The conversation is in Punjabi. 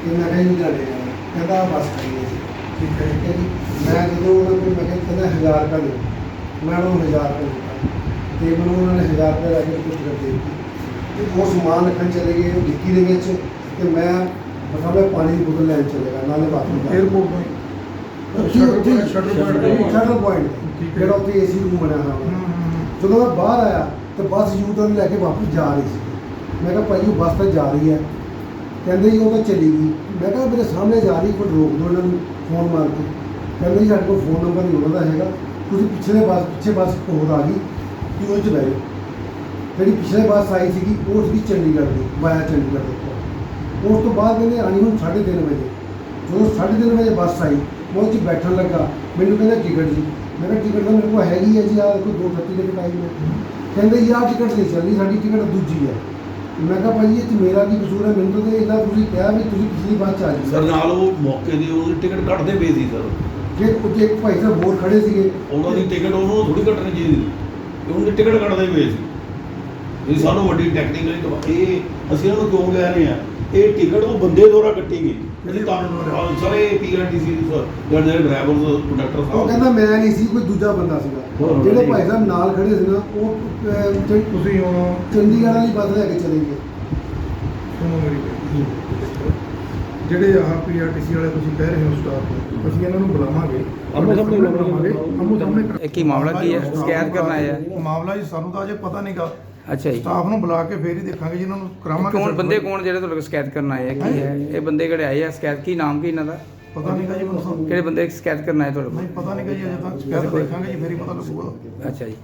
ਤੇ ਮੈਂ ਕਿਹਾ ਜੀ ਲੁਧਿਆਣੇ ਜਾਣਾ ਕਹਿੰਦਾ ਆਹ ਬੱਸ ਖੜੀ ਹੈ ਜੀ ਠੀਕ ਹੈ ਠੀਕ ਹੈ ਜੀ ਮੈਂ ਜਦੋਂ ਉਹਨਾਂ ਕੋਲ ਮੈਂ ਕਿਹਾ ਕਹਿੰਦਾ 1000 ਰੁਪਏ ਦਿਓ ਮੈਂ ਉਹਨੂੰ 1000 ਰੁਪਏ ਦਿੱਤਾ ਤੇ ਮੈਨੂੰ ਉਹਨਾਂ ਨੇ 1000 ਰੁਪਏ ਲੈ ਕੇ ਕੁਝ ਕਰ ਦੇ ਦਿੱਤੀ ਤੇ ਉਹ ਸਮਾਨ ਰੱਖਣ ਚਲੇ ਗਏ ਉਹ ਡਿੱਕੀ ਦੇ ਵਿੱਚ ਤੇ ਮੈਂ ਮਤਲਬ ਮੈਂ ਪਾਣੀ ਦੀ ਬੋਤਲ ਲੈਣ ਚਲੇਗਾ ਨਾਲੇ ਬਾਥਰੂਮ ਦਾ 에어ਪੋਰਟ ਤੋਂ shuttle shuttle point shuttle point ਠੀਕ ਹੈ। ਜਿਹੜਾ ਉੱਥੇ ਏਸੀ ਰੂਮ ਬਣਿਆ ਹੋਇਆ ਹੂੰ, ਵਾ। ਹੂੰ, ਹੂੰ। ਜਦੋਂ ਮੈਂ ਬਾਹਰ ਆਇਆ ਤੇ ਬੱਸ ਯੂ ਟਰਨ ਲੈ ਕੇ ਵਾਪਸ ਜਾ ਰਹੀ ਸੀ ਮੈਂ ਕਿਹਾ ਭਾਈ ਉਹ ਬੱਸ ਤਾਂ ਜਾ ਰਹੀ ਹੈ ਕਹਿੰਦੇ ਜੀ ਉਹ ਤਾਂ ਚਲੀ ਗਈ। ਮੈਂ ਕਿਹਾ ਮੇਰੇ ਸਾਹਮਣੇ ਜਾ ਰਹੀ ਕੋਈ ਰੋਕ ਦਿਓ ਇਹਨਾਂ ਨੂੰ ਫੋਨ ਮਾਰ ਕੇ। ਕਹਿੰਦੇ ਜੀ ਸਾਡੇ ਕੋਲ ਫੋਨ ਨੰਬਰ ਨਹੀਂ ਉਹਨਾਂ ਦਾ ਹੈਗਾ। ਤੁਸੀਂ ਪਿਛਲੇ ਬੱਸ ਪਿੱਛੇ ਬੱਸ ਹੋਰ ਆ ਗਈ ਕਿ ਉਹ ਚ ਬਹਿ ਜਾਓ ਜਿਹੜੀ ਪਿਛਲੇ ਬੱਸ ਆਈ ਸੀਗੀ, ਉਹ ਸੀਗੀ ਚੰਡੀਗੜ੍ਹ ਦੀ, ਵਾਇਆ ਚੰਡੀਗੜ੍ਹ ਤੋਂ ਉਸ ਤੋਂ ਬਾਅਦ ਕਹਿੰਦੇ ਆਣੀ ਹੁਣ 3:30 ਵਜੇ। ਜਦੋਂ 3:30 ਵਜੇ ਬੱਸ ਆਈ, ਮੈਂ ਉਹ 'ਚ ਬੈਠਣ ਲੱਗਾ। ਮੈਨੂੰ ਕਹਿੰਦਾ ਟਿਕਟ ਜੀ। ਮੈਂ ਕਿਹਾ ਟਿਕਟ ਤਾਂ ਮੇਰੇ ਕੋਲ ਹੈਗੀ ਹੈ ਜੀ ਆ ਕੋਈ ਦੋ ਖੱਤੀ ਟਿਕਟ ਆਈ ਹੈ ਕਹਿੰਦੇ ਯਾਰ ਟਿਕਟ ਨਹੀਂ ਚੱਲੀ ਸਾਡੀ ਟਿਕਟ ਦੂਜੀ ਹੈ ਮੈਂ ਕਿਹਾ ਭਾਈ ਇਹ 'ਚ ਮੇਰਾ ਕੀ ਕਸੂਰ ਹੈ? ਮੈਨੂੰ ਤਾਂ ਇਹਦਾ ਤੁਸੀਂ ਕਿਹਾ ਵੀ ਤੁਸੀਂ ਪਿਛਲੀ ਬੱਸ 'ਚ ਆ ਸਰ ਜੀ ਨਾਲ ਉਹ ਮੌਕੇ ਦੀ ਉਹਦੀ ਟਿਕਟ ਕੱਟਦੇ ਪਏ ਸੀ ਸਰ। ਜੇ ਉੱਥੇ ਇੱਕ ਭਾਈ ਸਾਹਿਬ ਹੋਰ ਖੜੇ ਸੀਗੇ। ਉਹਨਾਂ ਦੀ ਟਿਕਟ ਉਹਨੂੰ ਥੋੜੀ ਕੱਟਣੀ ਚਾਹੀਦੀ ਸੀ। ਤੇ ਉਹਦੀ ਟਿਕਟ ਕੱਟਦੇ ਪਏ ਸੀ। ਇਹ ਸਾਨੂੰ ਵੱਡੀ ਟੈਕਨੀਕਲੀ ਇਹ ਅਸੀਂ ਉਹਨੂੰ ਕਿਉਂ ਕਹਿ ਰਹੇ ਆ ਇਹ ਟਿਕਟ ਉਹ ਬੰਦੇ ਦੁਆਰਾ ਕੱਟੀ ਗਈ ਇਹ ਤਾਂ ਸਰ ਇਹ ਪੀਆਰਟੀਸੀ ਜਿਹੜੇ ਡਰਾਈਵਰ ਕੰਡਕਟਰ ਉਹ ਸਾਹਿਬ। ਕਹਿੰਦਾ ਮੈਂ ਨਹੀਂ ਸੀ ਕੋਈ ਦੂਜਾ ਬੰਦਾ ਸੀਗਾ। ਜਿਹੜੇ। ਭਾਈ ਸਾਹਿਬ ਨਾਲ ਖੜੇ ਸੀ ਨਾ ਉਹ ਤੁਸੀਂ ਹੁਣ ਚੰਡੀਗੜ੍ਹ ਵਾਲੀ ਬੱਸ ਲੈ ਕੇ ਚਲੇ ਗਏ। ਸੁਣੋ ਮੇਰੀ ਗੱਲ। ਜਿਹੜੇ ਆਹ ਪੀਆਰਟੀਸੀ ਵਾਲੇ ਤੁਸੀਂ ਕਹਿ ਰਹੇ ਹੋ ਸਟਾਫ ਅਸੀਂ ਇਹਨਾਂ ਨੂੰ ਬੁਲਾਵਾਂਗੇ। ਆਮੋ ਸਾਹਮਣੇ ਬੁਲਾਵਾਂਗੇ। ਆਮੋ ਸਾਹਮਣੇ ਇਹ ਕੀ ਮਾਮਲਾ ਕੀ ਹੈ? ਸ਼ਿਕਾਇਤ ਕਰਨ ਆ ਮਾਮਲਾ ਜੀ ਸਾਨੂੰ ਤਾਂ ਅਜੇ ਪਤਾ ਨਹੀਂਗਾ ਅੱਛਾ ਜੀ। ਸਟਾਫ ਨੂੰ ਬੁਲਾ ਕੇ ਫੇਰ ਹੀ ਦੇਖਾਂਗੇ ਜੀ ਇਹਨਾਂ ਨੂੰ ਕਰਾਵਾਂਗੇ ਕੌਣ ਬੰਦੇ। ਕੌਣ ਜਿਹੜੇ ਕੋਲ ਸ਼ਿਕਾਇਤ ਕਰਨ ਆਏ ਆ? ਕੀ ਹੈ? ਇਹ ਬੰਦੇ ਕਿਹੜੇ ਆਏ ਆ? ਸ਼ਿਕਾਇਤ ਕੀ ਨਾਮ ਕੀ ਇਹਨਾਂ ਦਾ? ਪਤਾ ਨਹੀਂਗਾ ਜੀ ਮੈਨੂੰ ਸਾਨੂੰ। ਕਿਹੜੇ ਬੰਦੇ ਸ਼ਿਕਾਇਤ ਕਰਨ ਆਏ ਤੁਹਾਡੇ ਨਹੀਂ ਪਤਾ ਨਹੀਂਗਾ ਜੀ ਅਜੇ ਤੱਕ ਸ਼ਿਕਾਇਤ ਦੇਖਾਂਗੇ ਜੀ ਫੇਰ ਹੀ ਪਤਾ ਲੱਗੂਗਾ। ਅੱਛਾ ਜੀ।